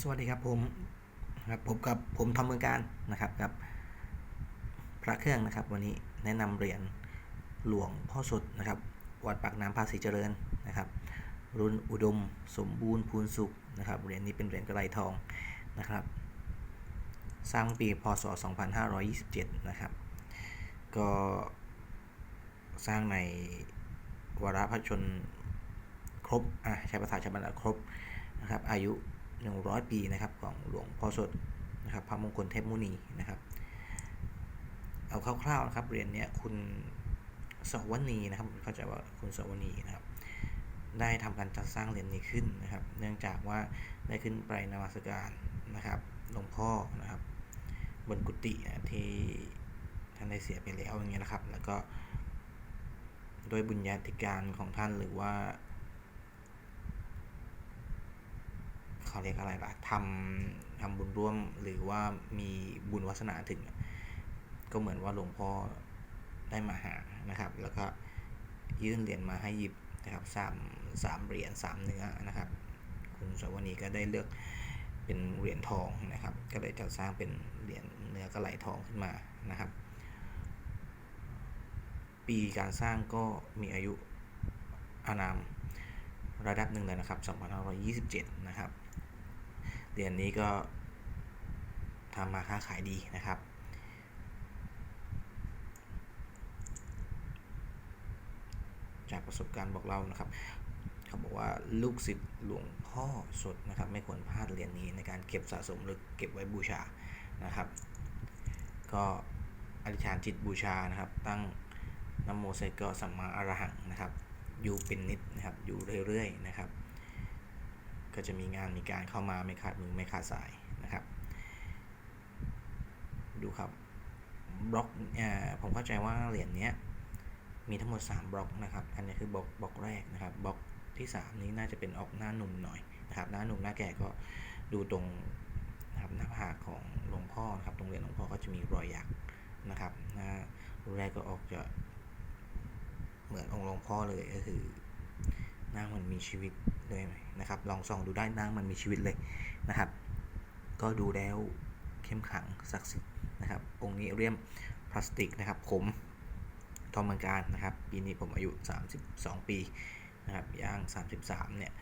สวัสดีครับผมครับผมกับผมทอมเมืองการนะครับกับ พระเครื่องนะครับ วันนี้แนะนำเหรียญหลวงพ่อสดนะครับ วัดปากน้ำภาษีเจริญนะครับ รุ่นอุดมสมบูรณ์พูนสุขนะครับเหรียญนี้เป็นเหรียญกระไรทองนะครับ สร้างปีพศ 2527 นะครับ ก็สร้างในวาระพระชนครบอะใช้ภาษาชาวบ้านครบนะครับอายุ 100 ปีนะครับของหลวงพ่อสดนะครับพระมงคลเทพมุนีนะครับ เอาคร่าวๆนะครับเรียนเนี้ยคุณสวนีนะครับเข้าใจว่าคุณสวนีนะครับได้ทำการจัดสร้างเหรียญนี้ขึ้นนะครับ เนื่องจากว่าได้ขึ้นไปนมัสการนะครับหลวงพ่อนะครับ บนกุฏินะที่ท่านได้เสียไปแล้วอย่างเงี้ยนะครับ แล้วก็โดยบุญญาธิการของท่านหรือว่า เขาเรียกอะไรล่ะทำทำบุญร่วมหรือว่ามีบุญวาสนาถึง ก็เหมือนว่าหลวงพ่อได้มาหานะครับ แล้วก็ยื่นเหรียญมาให้หยิบนะครับสามสามเหรียญสามเนื้อนะครับ คุณสวนีก็ได้เลือกเป็นเหรียญทองนะครับ ก็เลยจัดสร้างเป็นเหรียญเนื้อกระไหลทองขึ้นมานะครับ ปีการสร้างก็มีอายุอานามระดับหนึ่งเลยนะครับ 2527 นะครับ เหรียญนี้ก็ทำมาค้าขายดีนะครับ จากประสบการณ์บอกเล่านะครับ เขาบอกว่าลูกศิษย์หลวงพ่อสดนะครับ ไม่ควรพลาดเหรียญนี้ในการเก็บสะสมหรือเก็บไว้บูชานะครับ ก็อธิษฐานจิตบูชานะครับ ตั้งนโมเสกก็สัมมาอรหังนะครับ อยู่เป็นนิดนะครับ อยู่เรื่อยๆนะครับ ก็จะมีงานมีการเข้ามาไม่ขาดมือไม่ขาดสายนะครับ ดูครับบล็อกผมเข้าใจว่าเหรียญนี้มีทั้งหมด 3 บล็อกนะครับ อันนี้คือบล็อกบล็อกแรกนะครับบล็อกที่ 3 นี้น่าจะเป็นออกหน้าหนุ่มหน่อยนะครับหน้าหนุ่มหน้าแก่ก็ดูตรงนะครับหน้าผากของหลวงพ่อนะครับตรงเหรียญหลวงพ่อก็จะมีรอยยักษ์นะครับหน้าแรกก็ออกจะเหมือนองค์หลวงพ่อเลยก็คือหน้าเหมันมีชีวิต เลยนะครับ ลองส่องดูได้น้ามันมีชีวิตเลยนะครับ ก็ดูแล้วเข้มขังศักดิ์สิทธิ์นะครับ องค์นี้เรียมพลาสติกนะครับ ผมทอมเมืองการนะครับ ปีนี้ผมอายุ 32 ปีนะครับย่าง 33 เนี่ย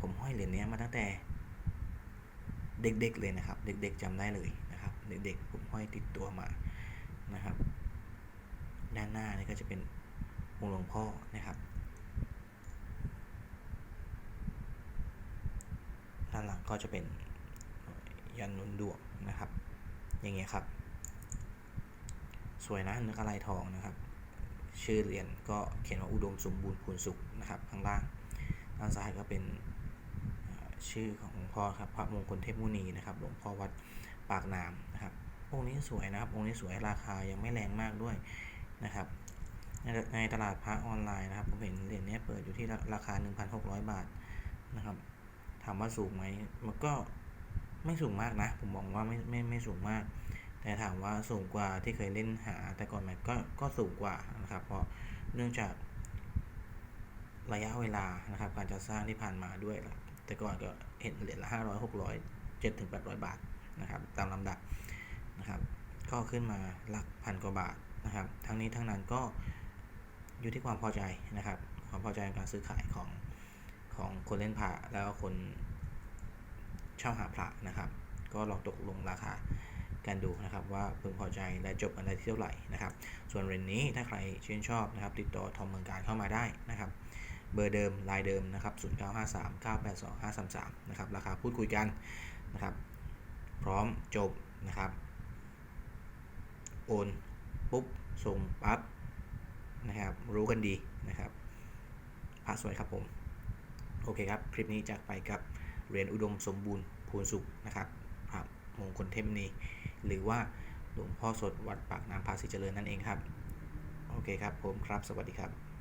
ผมห้อยเหรียญนี้มาตั้งแต่เด็กๆเลยนะครับ เด็กๆจำได้เลยนะครับ เด็กๆผมห้อยติดตัวมานะครับ ด้านหน้านี่ก็จะเป็นองค์หลวงพ่อนะครับ ด้านหลัง ก็จะเป็นยันนุนดวงนะครับ อย่างเงี้ยครับ สวยนะนื้อะไรทองนะครับ ชื่อเหรียญก็เขียนว่าอุดมสมบูรณ์พูนสุขนะครับ ข้างล่างด้านซ้ายก็เป็นชื่อของหลวงพ่อครับพระมงคลเทพมุนีนะครับหลวงพ่อวัดปากน้ำนะครับองค์นี้สวยนะครับองค์นี้สวยราคายังไม่แรงมากด้วยนะครับในตลาดพระออนไลน์นะครับผมเห็นเหรียญนี้เปิดอยู่ที่ราคา 1,600 บาทนะครับ ถามว่าสูงไหมมันก็ไม่สูงมากนะ ผมมองว่าไม่ไม่ไม่สูงมาก แต่ถามว่าสูงกว่าที่เคยเล่นหาแต่ก่อนไหมก็ก็สูงกว่านะครับ เพราะเนื่องจากระยะเวลานะครับ การจัดสร้างที่ผ่านมาด้วยละแต่ก่อนก็เห็นเหรียญละห้าร้อยหกร้อยเจ็ดถึงแปดร้อยบาทนะครับ ตามลำดับนะครับ ก็ขึ้นมาหลักพันกว่าบาทนะครับ ทั้งนี้ทั้งนั้นก็อยู่ที่ความพอใจนะครับ ความพอใจในการซื้อขายของ ของคนเล่นผ่าแล้วคนเช่าหาพระนะครับ ก็ลองตกลงราคากันดูนะครับว่าพึงพอใจและจบอันใดที่เท่าไหร่นะครับ ส่วนเรนนี้ถ้าใครชื่นชอบนะครับ ติดต่อทอมเมืองการเข้ามาได้นะครับ เบอร์เดิมลายเดิมนะครับ0953 982 533นะครับราคาพูดคุยกันนะครับ พร้อมจบนะครับ โอนปุ๊บส่งปั๊บนะครับ รู้กันดีนะครับพระสวยครับผม โอเคครับ คลิปนี้จากไปกับเรียนอุดมสมบูรณ์ภูนสุขนะครับพระมงคลเทพนีหรือว่าหลวงพ่อสดวัดปากน้ำภาษีเจริญนั่นเองครับ โอเคครับผมครับ สวัสดีครับ